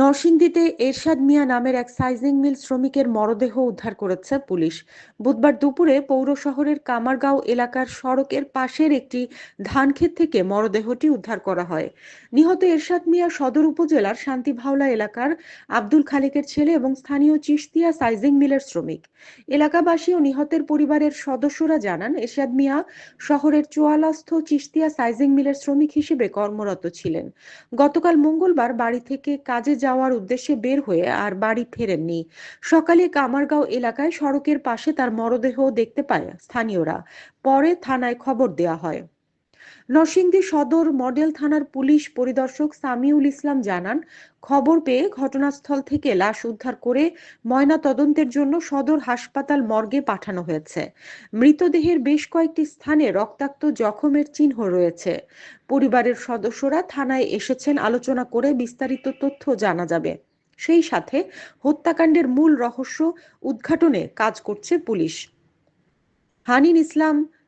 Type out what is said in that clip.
নরসিংদীতে এরশাদ মিয়া নামের এক সাইজিং মিল শ্রমিকের মরদেহ উদ্ধার করেছে পুলিশ। বুধবার দুপুরে পৌর শহরের কামারগাঁও এলাকার সড়কের পাশের একটি ধানক্ষেত থেকে মরদেহটি উদ্ধার করা হয়। নিহত এরশাদ মিয়া সদর উপজেলার শান্তিভাওলা এলাকার আব্দুল খালেকের ছেলে এবং স্থানীয় চিস্তিয়া সাইজিং মিলের শ্রমিক। এলাকাবাসী ও নিহতের পরিবারের সদস্যরা জানান, এরশাদ মিয়া শহরের চোয়ালাস্থ চিস্তিয়া সাইজিং মিলের শ্রমিক হিসেবে কর্মরত ছিলেন। গতকাল মঙ্গলবার বাড়ি থেকে কাজে যাওয়ার উদ্দেশ্যে বের হয়ে আর বাড়ি ফেরেননি। সকালে কামারগাঁও এলাকায় সড়কের পাশে তার মরদেহ দেখতে পায় স্থানীয়রা। পরে থানায় খবর দেয়া হয়। নরসিংদী সদর মডেল থানার পুলিশ পরিদর্শক সামিউল ইসলাম জানান, খবর পেয়ে ঘটনাস্থল থেকে লাশ উদ্ধার করে ময়না তদন্তের জন্য সদর হাসপাতাল মর্গে পাঠানো হয়েছে। মৃতদেহের বেশ কয়েকটি স্থানে রক্তাক্ত জখমের চিহ্ন রয়েছে। পরিবারের সদস্যরা থানায় এসেছেন আলোচনা করে বিস্তারিত তথ্য জানা যাবে। সেই সাথে হত্যাকাণ্ডের মূল রহস্য উদ্ঘাটনে কাজ করছে পুলিশ। Hanin Islam